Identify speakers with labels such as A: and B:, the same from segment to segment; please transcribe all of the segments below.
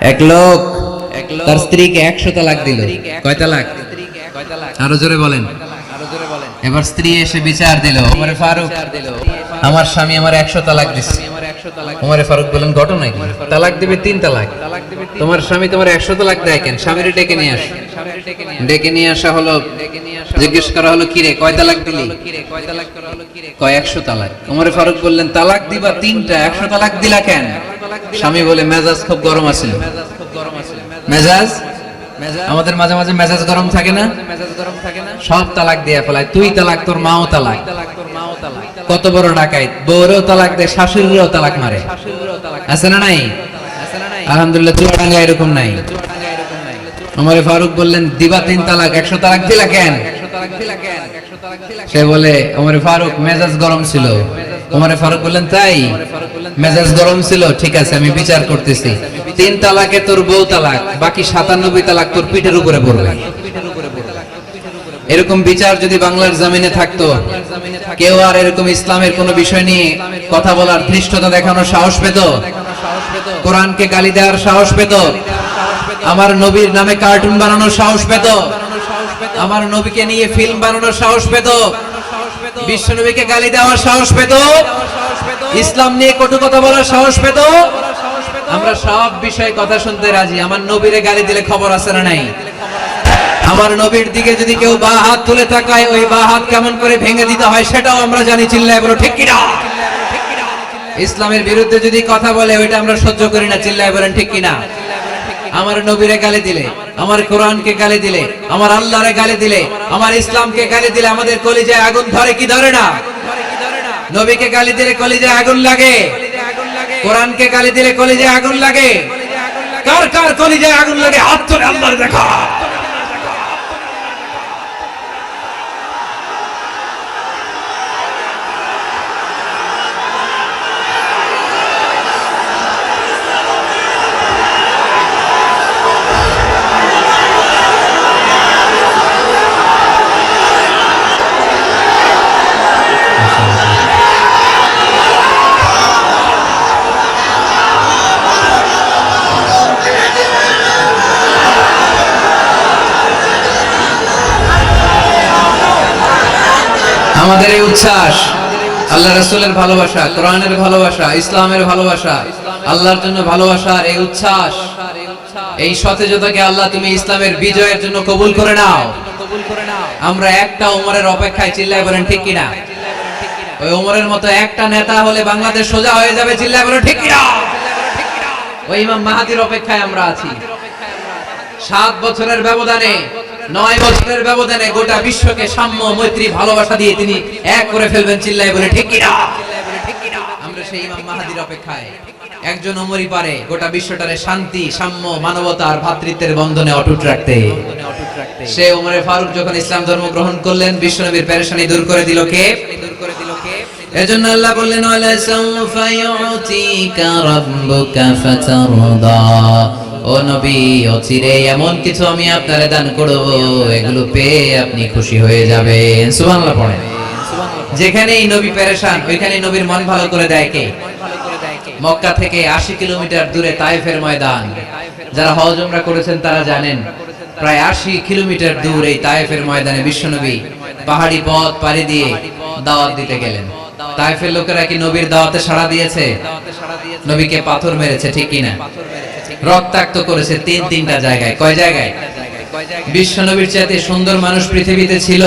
A: এক লোক। তার স্ত্রীকে একশো তালাক দিল। কয় তালাক আরও জোরে বলেন। এবার স্ত্রী এসে বিচার দিল ওমরে ফারুক আমার স্বামী আমার একশো তালাক দিচ্ছে ওমরে ফারুক বলেন ঘটনা কি? তালাক দিবে তিন তালাক। তোমার স্বামী তোমার একশো তালাক দেয় কেন? স্বামীর ডেকে নিয়ে আস। ডেকে নিয়ে আসা। হলো। জিজ্ঞেস করা হলো কিরে কয় তালাক দিলি? কয় একশো তালাক ওমরে ফারুক বললেন তালাক দিবা তিনটা একশো তালাক দিলা কেন? স্বামী বলে মেজাজ খুব গরম আছিল মেজাজ আমাদের মাঝে মাঝে মেজাজ গরম থাকে না? সব তালাক দিয়ে ফেলায়। তুই তালাক তোর মাও তালাক। কত বড় ডাকাই বউরেও তালাক দেয় শাশুড়িরও তালাক মারে। আছে না নাই? আলহামদুলিল্লাহ চুয়াডাঙ্গা এরকম নাই। আমারে ফারুক বললেন দিবা তিন তালাক একশো তালাক দিলা কেন? সে বলে ওমরে ফারুক মেজাজ গরম ছিল। ওমরে ফারুক বললেন, তাই? মেজাজ গরম ছিল, ঠিক আছে, আমি বিচার করতেছি। তিন তালাকে তোর বউ তালাক, বাকি সাতানব্বই তালাক তোর পিঠের উপরে পড়বে। এরকম বিচার যদি বাংলার জমিনে থাকতো, কেউ আর এরকম ইসলামের কোন বিষয় নিয়ে কথা বলার ধৃষ্টতা দেখানোর সাহস পেত? কোরআনকে গালি দেওয়ার সাহস পেত? আমার নবীর নামে কার্টুন বানানোর সাহস পেত? আমার নবীকে নিয়ে ফিল্ম বানানোর সাহস পেত? বিশ্ব নবীকে গালি দেওয়ার সাহস পেত। ইসলাম নিয়ে কটু কথা বলার সাহস পেত। আমরা সব বিষয়ে কথা শুনতে রাজি। আমার নবীরে গালি দিলে খবর আছে না নাই? আমার নবীর দিকে যদি কেউ বা হাত তুলে তাকায়, ওই বা হাত কেমন করে ভেঙে দিতে হয় সেটাও আমরা জানি। চিল্লায় বলো, ঠিক কিনা? ইসলামের বিরুদ্ধে যদি কথা বলে, ওইটা আমরা সহ্য করি না। চিল্লায় বলেন, ঠিক কিনা? আমার নবীরে গালি দিলে। আমার কোরআনকে গালি দিলে, আমার আল্লাহরে গালি দিলে, আমার ইসলামকে গালি দিলে আমাদের কলিজায় আগুন ধরে কি ধরে না? নবীকে গালি দিলে কলিজায় আগুন লাগে। কোরআনকে গালি দিলে কলিজায় আগুন লাগে। কার কার কলিজায় আগুন লাগে? হাত ধরে আল্লাহর দেখা। আমাদের এই উচ্ছ্বাস, আল্লাহ রাসূলের ভালোবাসা, কোরআনের ভালোবাসা, ইসলামের ভালোবাসা, আল্লাহর জন্য ভালোবাসার এই উচ্ছ্বাস, এই সতেজতাকে আল্লাহ তুমি ইসলামের বিজয়ের জন্য কবুল করে নাও। আমরা একটা উমরের অপেক্ষায় চিল্লায় বলেন, ঠিক কিনা? ওই উমরের মতো একটা নেতা হলে বাংলাদেশ সোজা হয়ে যাবে, চিল্লায় বলেন, ঠিক কিনা? ওই ইমাম অপেক্ষায় আমরা আছি। সাত বছরের ব্যবধানে নয় বছরের ব্যবধানে গোটা বিশ্বকে সাম্য, মৈত্রী, ভালোবাসা দিয়ে তিনি এক করে ফেলবেন চিল্লাই বলে, ঠিক কিনা? আমরা সেই ইমাম মাহাদির অপেক্ষায়। একজন অমরি পারে গোটা বিশ্বটারে শান্তি, সাম্য, মানবতা আর ভ্রাতৃত্বের বন্ধনে অটুট রাখতে। সে উমরে ফারুক যখন ইসলাম ধর্ম গ্রহণ করলেন, বিশ্বনবীর পেরেশানি দূর করে দিল কে? দূর করে দিল কে এজন্য আল্লাহ বললেন, ওয়ালা সাউফা রাব্বুকা ফাতারদা। ও নবী, অচিরে এমন কিছু আমি আপনারে দান করব, এগুলো পেয়ে আপনি খুশি হয়ে যাবেন। সুবহানাল্লাহ পড়েন। যেখানেই নবী পেরেশান, ওইখানেই নবীর মন ভালো করে দেয় কে? মক্কা থেকে আশি কিলোমিটার দূরে তাইফের ময়দান। যারা হজ উমরা করেছেন তারা জানেন, প্রায় আশি কিলোমিটার দূর এই তাইফের ময়দানে বিশ্বনবী পাহাড়ি পথ পাড়ি দিয়ে দাওয়াত দিতে গেলেন। তাইফের লোকেরা কি নবীর দাওয়াতে সাড়া দিয়েছে? নবীকে পাথর মেরেছে, ঠিক কিনা? রক্তাক্ত করেছে তিন, তিনটা জায়গায়। কয় জায়গায়? বিশ্বনবীর চাইতে সুন্দর মানুষ পৃথিবীতে ছিল?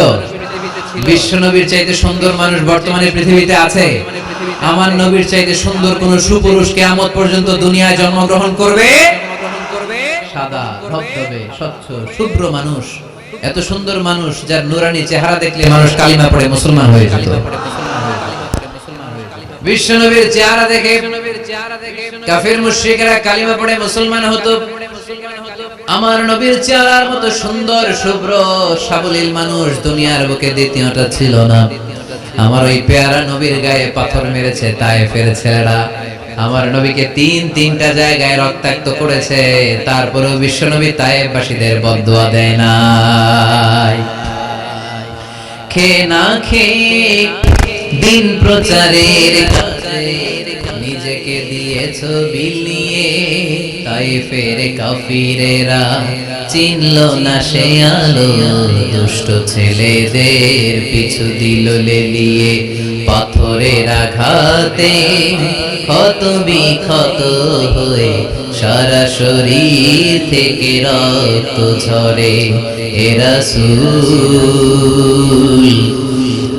A: বিশ্বনবীর চাইতে সুন্দর মানুষ বর্তমানে পৃথিবীতে আছে? আমার নবীর চাইতে সুন্দর কোন সুপুরুষ কেয়ামত পর্যন্ত দুনিয়ায় জন্মগ্রহণ করবে? সাদা, ধবধবে, স্বচ্ছ, শুভ্র মানুষ। এত সুন্দর মানুষ যার নুরানি চেহারা দেখলে মানুষ কালিমা পড়ে মুসলমান হয়ে যেত। বিশ্বনবীর চেহারা দেখে কাফির মুশরিকরা কালিমা পড়ে মুসলমান হতো। আমার নবীর চেহারার মতো সুন্দর শুভ্র সাবলীল মানুষ দুনিয়ার বুকে দ্বিতীয়টা ছিল না। আমার ওই পেয়ারা নবীর গায়ে পাথর মেরেছে তাই ফের ছেলেরা আমার নবীকে তিন তিনটা জায়গায় রক্তাক্ত করেছে তারপরেও বিশ্বনবী তায়েবাসীদের বদুয়া দেয় নাই। খে না খেয়ে দিন প্রচারের নিজেকে দিয়েছ বিলিয়ে তাই ফেরে কাফিরেরা চিনল না সে আলো, দুষ্ট ছেলেদের পিছু দিল লেলিয়ে পাথরের আঘাতে। ক্ষত বিক্ষত হয়ে সারা শরীর থেকে রক্ত ঝরে এরা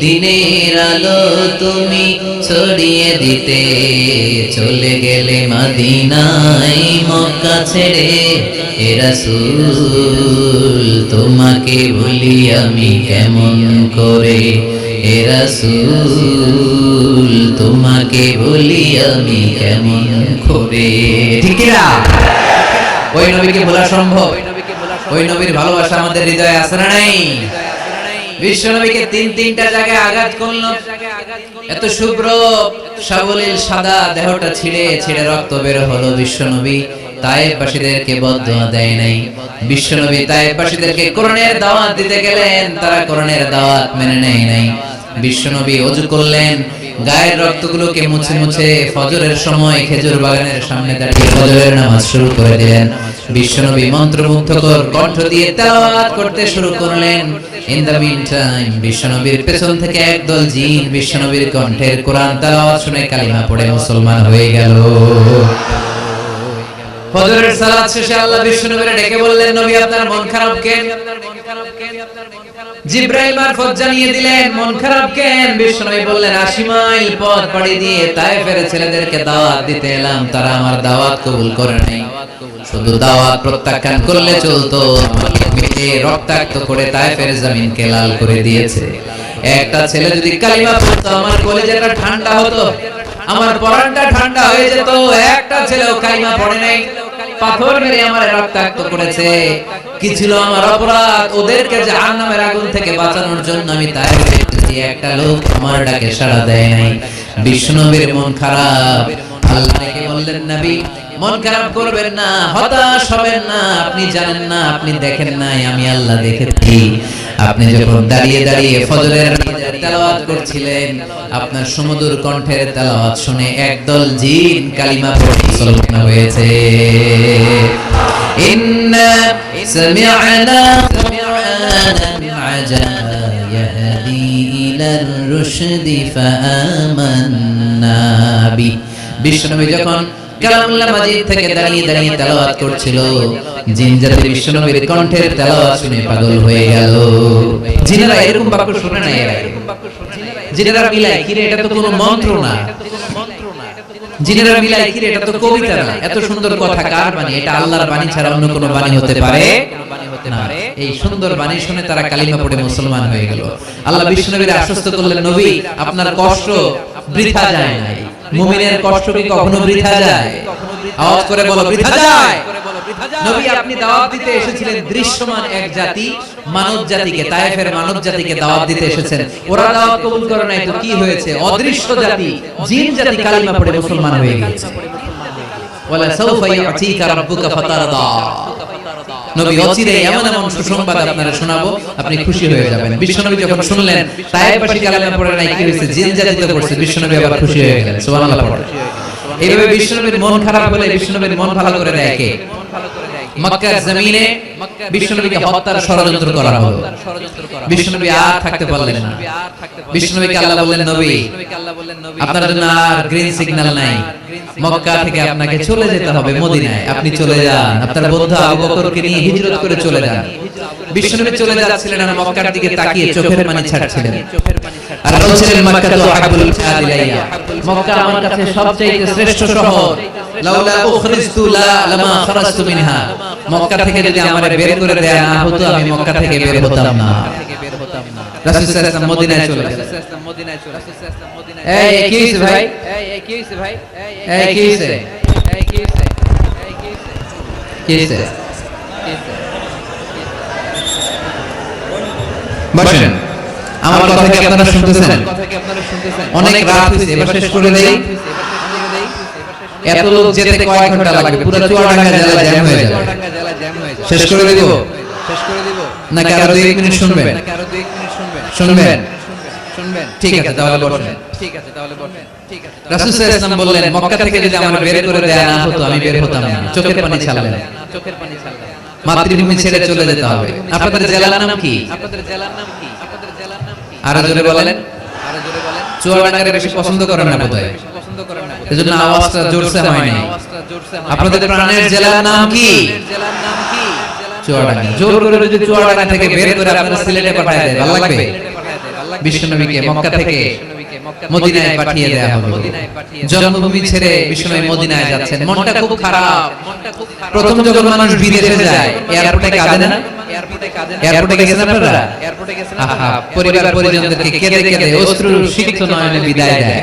A: দিনের আলো তুমি ছড়িয়ে দিতে চলে গেলে মাদিনাই মক্কা ছেড়ে এরাসুল তোমাকে ভুলি আমি কেমন করে? এরাসুল তোমাকে ভুলি আমি কেমন করে? ঠিক না ওই নবীকে বলা সম্ভব। ওই নবীর ভালোবাসা আমাদের হৃদয়ে আছে না নাই? বিশ্ব নবীকে তিন তিনটা জায়গায় আঘাত করল। এত শুভ্র, সাবলীল, সাদা দেহটা ছিঁড়ে ছিঁড়ে রক্ত বের হলো বিশ্বনবী তায়েববাসীদেরকে কোরআনের দাওয়াত দিতে গেলেন, তারা কোরআনের দাওয়াত মেনে নেয় নাই। বিশ্বনবী অজু করলেন গায়ের রক্তগুলোকে মুছে মুছে ফজরের সময় খেজুর বাগানের সামনে দাঁড়িয়ে ফজরের নামাজ শুরু করে দিলেন। বিশ্বনবী মন্ত্রমুগ্ধকর কণ্ঠ দিয়ে তেলাওয়াত করতে শুরু করলেন। ইন দ্য মিন টাইম বিশ্বনবীর পেছন থেকে একদল জিন বিশ্বনবীর কণ্ঠের কোরআন তেলাওয়াত শুনে কালিমা পড়ে মুসলমান হয়ে গেল। ফজরের সালাত শেষে আল্লাহ বিশ্বনবীরে ডেকে বললেন, নবী, আপনার মন খারাপ কেন? জিব্রাইল মারফত জানিয়ে দিলেন, মন খারাপ কেন? বিশ্বনবী বললেন 80 মাইল পথ পাড়ি দিয়ে তায়েফের ছেলেদেরকে দাওয়াত দিতে এলাম, তারা আমার দাওয়াত কবুল করে নাই। শুধু দাওয়াত প্রত্যাখ্যান করলে চলতো মেরে রক্তাক্ত করে তায়েফের জমিনকে লাল করে দিয়েছে। একটা ছেলে যদি কালিমা পড়তো, আমার কলেজেটা ঠান্ডা হতো, আমার পরানটা ঠান্ডা হয়ে যেত, একটা ছেলেও কালিমা পড়ে নাই। পাথর মেরে আমার রক্তাক্ত করেছে। কি ছিল আমার অপরাধ? ওদেরকে জাহান্নামের আগুন থেকে বাঁচানোর জন্য আমি তাই দেখতেছি একটা লোক আমার ডাকে সাড়া দেয় নাই। বিষ্ণুবীর মন খারাপ। আল্লাহ ডেকে বললেন, নবী, মন খারাপ করবেন না, হতাশ হবেন না। আপনি জানেন না, আপনি দেখেন নাই, আমি আল্লাহ দেখেছি। আপনি যখন দাঁড়িয়ে দাঁড়িয়ে ফজরের তেলাওয়াত করছিলেন। আপনার সুমধুর কণ্ঠের তেলাওয়াত শুনে একদল জিন কালিমা পড়ে মুসলমান হয়েছে। ইন্না বি। বিশ্বনবী যখন কালামুল্লাহ মাজিদ থেকে দাঁড়িয়ে দাঁড়িয়ে তেলাওয়াত করছিল। জিন জাতি বিশ্বনবীর কণ্ঠের তেলাওয়াত শুনে পাগল হয়ে গেল। জিনেরা এরকম বাক্য শুনে না এরা। জিনেরা মিলায় কিরে, এটা তো কোনো মন্ত্র না। জিনেরা মিলায় কিরে, এটা তো কবিতা না। এত সুন্দর কথা কার বাণী? এটা আল্লাহর বাণী ছাড়া অন্য কোনো বাণী হতে পারে? এই সুন্দর বাণী শুনে তারা কালিমা পড়ে মুসলমান হয়ে গেল। আল্লাহ বিষ্ণুনবীর আশ্বস্ত করলেন, নবী, আপনার কষ্ট বৃথা যায় নাই। মুমিনের কষ্ট কি কখনো বৃথা যায়? আওয়াজ করে বলো, বৃথা যায়। নবী আপনি দাওয়াত দিতে এসেছিলেন দৃশ্যমান এক জাতি, মানব জাতিকে, তায়েফের মানব জাতিকে দাওয়াত দিতে এসেছেন। ওরা দাওয়াত কবুল করে নাই, তো কি হয়েছে? অদৃশ্য জাতি, জিন জাতি কালিমা পড়ে মুসলমান হয়ে গেছে ওয়ালা সাউফা ইয়াতিকা রাব্বুকা ফাতারদা। নবী অচিরে এমন এমন সুসংবাদ আপনারা শোনাবো আপনি খুশি হয়ে যাবেন। বিশ্বনবী যখন শুনলেন তায়েফবাসী কালেমা পড়ে নাই কি হয়েছে? জিন জাতিতে পড়ছে বিশ্বনবী আবার খুশি হয়ে গেলেন সুবহানাল্লাহ পড়ে। এইভাবে বিশ্বনবীর মন খারাপ হলে বিশ্বনবীর মন ভালো করে দেয় কে? মক্কার জমিনে বিশ্বনবীকে হত্যার ষড়যন্ত্র করা হলো। বিশ্বনবী আর থাকতে পারলেন না। বিশ্বনবীকে আল্লাহ বললেন নবী। আপনার জন্য আর গ্রিন সিগন্যাল নাই। মক্কা থেকে আপনাকে চলে যেতে হবে মদিনায়। আপনি চলে যান। আপনার বন্ধু আবু বকরকে নিয়ে হিজরত করে চলে যান। বিশ্বনবী চলে যাচ্ছিলেন আর মক্কার দিকে তাকিয়ে চোখের পানি ছাড়ছিলেন। আর বলছিলেন মক্কা তো আহাবুল মক্কা আমার কাছে সবচেয়ে শ্রেষ্ঠ শহর লাউলা উখরিজতু লা লামা খারাজতু মিনহা। মক্কা থেকে যদি আমারে বের করে দেয়া না হতো আমি মক্কা থেকে বের হতাম না। রাসূল সাল্লাল্লাহু মদিনায় চলে গেলেন। এই কি হইছে ভাই? এই কি হইছে? ভাই এই কি হইছে? এই কি হইছে কি হইছে বসেন আমার কথা কি আপনারা শুনতেছেন? অনেক রাত হয়েছে এবার শেষ করে দেই। এত লোক যেতে কয়েক ঘণ্টা লাগবে। পুরো চুয়াডাঙ্গা জেলা জ্যাম হয়ে যাবে শেষ করে দিব? নাকি আরও দুই এক মিনিট শুনবেন। শুনবেন। ঠিক আছে তাহলে বসেন। রাসূল সাল্লাল্লাহু আলাইহি ওয়াসাল্লাম বললেন মক্কা থেকে যদি আমার বের করে দেয়া না হতো আমি বের হতাম না। চোখের পানি ছাড়লেন। মাতৃভূমি ছেড়ে চলে যেতে হবে। আপনাদের জেলার নাম কি? আরও জোরে বলেন। চুয়াডাঙ্গারে বেশি পছন্দ করেন না বোধহয় এজন্য আওয়াজটা জোরসে হয় নাই আপনাদের প্রাণের জেলার নাম কি? চুয়াডাঙ্গা। জোর করে যদি চুয়াডাঙ্গা থেকে বের করে আপনারা সিলেটে পাঠায় দেয় ভালো লাগবে বিশ্বনবীকে মক্কা থেকে মদিনায় পাঠিয়ে দেয়া হবে। জন্মভূমি ছেড়ে বিশ্বনবী মদিনায় যাচ্ছেন। মনটা খুব খারাপ। প্রথম যখন মানুষ বিদেশে যায়। এয়ারপোর্টে কাঁদে না? এয়ারপোর্টে গেছেন আপনারা? পরিবার পরিজনদেরকে কেঁদে কেঁদে অশ্রু সিক্ত নয়নে বিদায় দেয়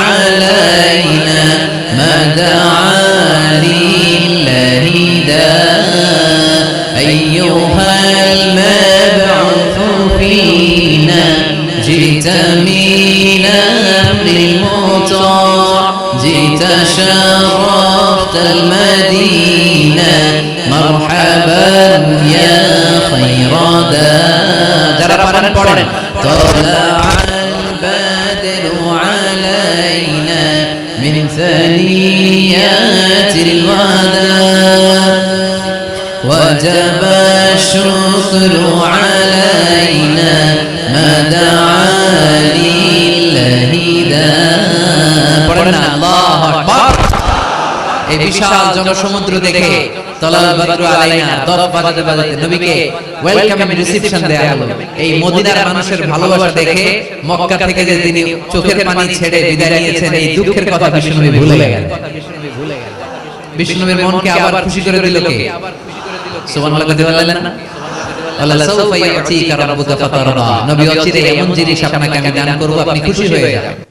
A: دعا لله داء أيها المبعوث فينا جئت من أمر المطاع جئت شرفت المدينة. مرحبا يا خير داء طلع البدر علينا من ثني وجب الشكر علينا ما دعا لله داع পড়েন না আল্লাহু আকবার এই বিশাল জনসমুদ্র দেখে তলাল বদরু আলাইনা দফ বাজাতে বাজাতে নবীকে ওয়েলকাম রিসেপশন দেয়া হলো এই মদিনার মানুষের ভালোবাসা দেখে মক্কা থেকে যে তিনি চোখের পানি ছেড়ে বিদায় নিয়েছেন এই দুঃখের কথা বিষ্ণুনবী ভুলে গেলেন বিষ্ণুনবীর মনকে আবার খুশি করে দিল কে সুবহানাল্লাহ কথা বললেন না আল্লাহ সাউফা ইয়াতিকা রাব্বুকা ফাতারদা নবী অচিরে এমন জিনিস আপনাকে আমি দান করব আপনি খুশি হয়ে যাবেন